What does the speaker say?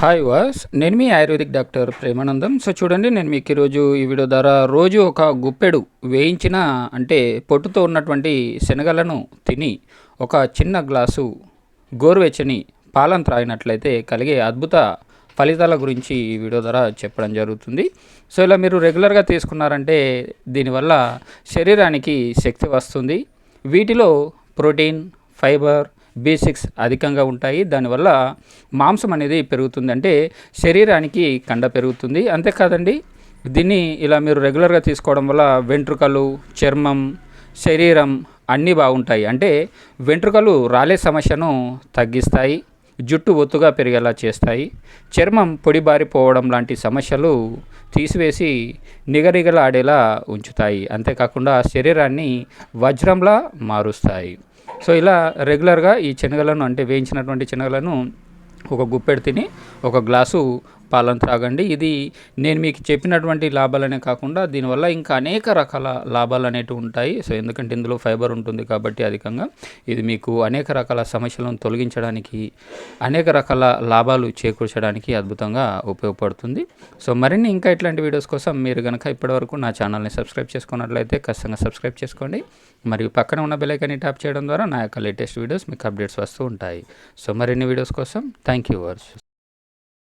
Hi వాస్ నేను మీ ఆయుర్వేదిక్ డాక్టర్ ప్రేమానందం. సో చూడండి నేను మీకు ఈరోజు ఈ వీడియో ద్వారా రోజు ఒక గుప్పెడు వేయించిన అంటే పొట్టుతో ఉన్నటువంటి శనగలను తిని ఒక చిన్న గ్లాసు గోరువెచ్చని పాలను త్రాగినట్లయితే కలిగే అద్భుత ఫలితాల గురించి ఈ వీడియో ద్వారా చెప్పడం జరుగుతుంది. సో ఇలా మీరు రెగ్యులర్గా తీసుకున్నారంటే దీనివల్ల శరీరానికి శక్తి వస్తుంది. వీటిలో ప్రోటీన్ ఫైబర్ బి సిక్స్ అధికంగా ఉంటాయి. దానివల్ల మాంసం అనేది పెరుగుతుంది. అంటే శరీరానికి కండ పెరుగుతుంది. అంతేకాదండి దీన్ని ఇలా మీరు రెగ్యులర్గా తీసుకోవడం వల్ల వెంట్రుకలు చర్మం శరీరం అన్నీ బాగుంటాయి. అంటే వెంట్రుకలు రాలే సమస్యను తగ్గిస్తాయి జుట్టు ఒత్తుగా పెరిగేలా చేస్తాయి. చర్మం పొడిబారిపోవడం లాంటి సమస్యలు తీసివేసి నిగనిగలాడేలా ఉంచుతాయి. అంతేకాకుండా శరీరాన్ని వజ్రంలా మారుస్తాయి. సో ఇలా రెగ్యులర్గా ఈ శనగలను అంటే వేయించినటువంటి శనగలను ఒక గుప్పెడు తిని ఒక గ్లాసు పాలను త్రాగండి. ఇది నేను మీకు చెప్పినటువంటి లాభాలనే కాకుండా దీనివల్ల ఇంకా అనేక రకాల లాభాలు అనేటివి ఉంటాయి. సో ఎందుకంటే ఇందులో ఫైబర్ ఉంటుంది కాబట్టి అధికంగా ఇది మీకు అనేక రకాల సమస్యలను తొలగించడానికి అనేక రకాల లాభాలు చేకూర్చడానికి అద్భుతంగా ఉపయోగపడుతుంది. సో మరిన్ని ఇంకా ఇట్లాంటి వీడియోస్ కోసం మీరు కనుక ఇప్పటివరకు నా ఛానల్ని సబ్స్క్రైబ్ చేసుకున్నట్లయితే ఖచ్చితంగా సబ్స్క్రైబ్ చేసుకోండి. మరియు పక్కన ఉన్న బెలైకాన్ని ట్యాప్ చేయడం ద్వారా నా యొక్క లేటెస్ట్ వీడియోస్ మీకు అప్డేట్స్ వస్తూ ఉంటాయి. సో మరిన్ని వీడియోస్ కోసం థ్యాంక్ యూ వర్స్.